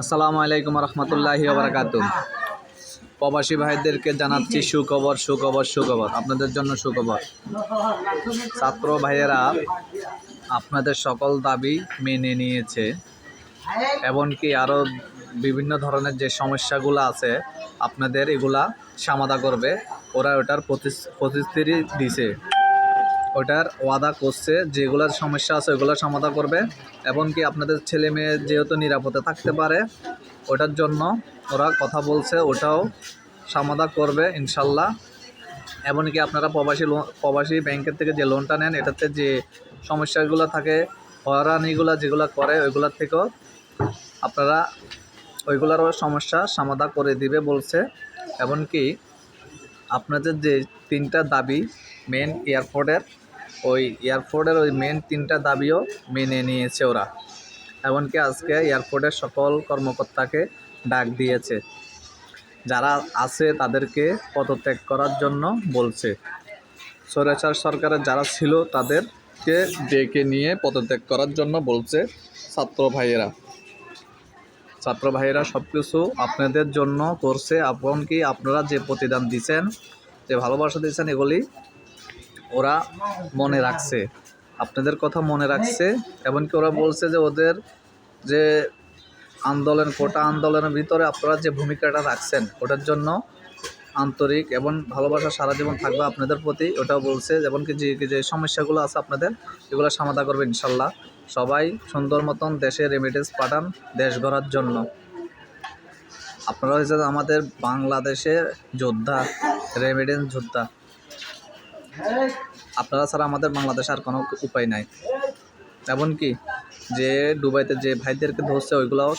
আসসালামু আলাইকুম রহমতুল্লাহি বারাকাতু প্রবাসী ভাইদেরকে জানাচ্ছি সুখবর সুখবর সুখবর। আপনাদের জন্য সুখবর। ছাত্র ভাইয়েরা, আপনাদের সকল দাবি মেনে নিয়েছে, এমনকি আরও বিভিন্ন ধরনের যে সমস্যাগুলো আছে, আপনাদের এগুলা সমাধা করবে। ওরা ওটার প্রতিশ্রুতি দিছে। ওটার ওয়াদা করছে, যেগুলোর সমস্যা আছে ওগুলো সমাধান করবে। এমনকি আপনাদের ছেলে মেয়ে যেহেতু নিরাপদে থাকতে পারে ওটার জন্য ওরা কথা বলছে, ওটাও সমাধান করবে, ইনশাল্লাহ। এমনকি আপনারা প্রবাসী লোন প্রবাসী ব্যাংকের থেকে যে লোনটা নেন, এটাতে যে সমস্যাগুলো থাকে, হয়রানিগুলো যেগুলো করে ওইগুলোর থেকেও আপনারা ওইগুলোরও সমস্যা সমাধান করে দিবে বলছে। এমনকি আপনাদের যে তিনটা দাবি মেন এয়ারপোর্টের ওই এয়ারপোর্টের ওই মেন তিনটা দাবিও মেনে নিয়েছে ওরা। এমনকি আজকে এয়ারপোর্টের সকল কর্মকর্তাকে ডাক দিয়েছে। যারা আছে তাদেরকে পদত্যাগ করার জন্য বলছে। স্বৈরাচার সরকারের যারা ছিল তাদেরকে ডেকে নিয়ে পদত্যাগ করার জন্য বলছে ছাত্র ভাইয়েরা। ছাত্র ভাইয়েরা সব কিছু আপনাদের জন্য করছে। এমনকি আপনারা যে প্রতিদান দিচ্ছেন, যে ভালোবাসা দিচ্ছেন, এগুলি ওরা মনে রাখছে। আপনাদের কথা মনে রাখছে, এমনকি ওরা বলছে যে ওদের যে আন্দোলন, কোটা আন্দোলনের ভিতরে আপনারা যে ভূমিকাটা রাখছেন, ওটার জন্য আন্তরিক এবং ভালোবাসা সারা জীবন থাকবে আপনাদের প্রতি। ওটাও বলছে এমনকি যে যে সমস্যাগুলো আছে আপনাদের, এগুলো সমাধান করবে ইনশাল্লাহ। সবাই সুন্দর মতন দেশে রেমিটেন্স পাঠান, দেশ গড়ার জন্য। আপনারা হচ্ছে আমাদের বাংলাদেশের যোদ্ধা রেমিটেন্স যোদ্ধা। আপনারা ছাড়া আমাদের বাংলাদেশ আর কোনো উপায় নাই। এমনকি যে ডুবাইতে যে ভাইদেরকে ধরছে, ওইগুলাও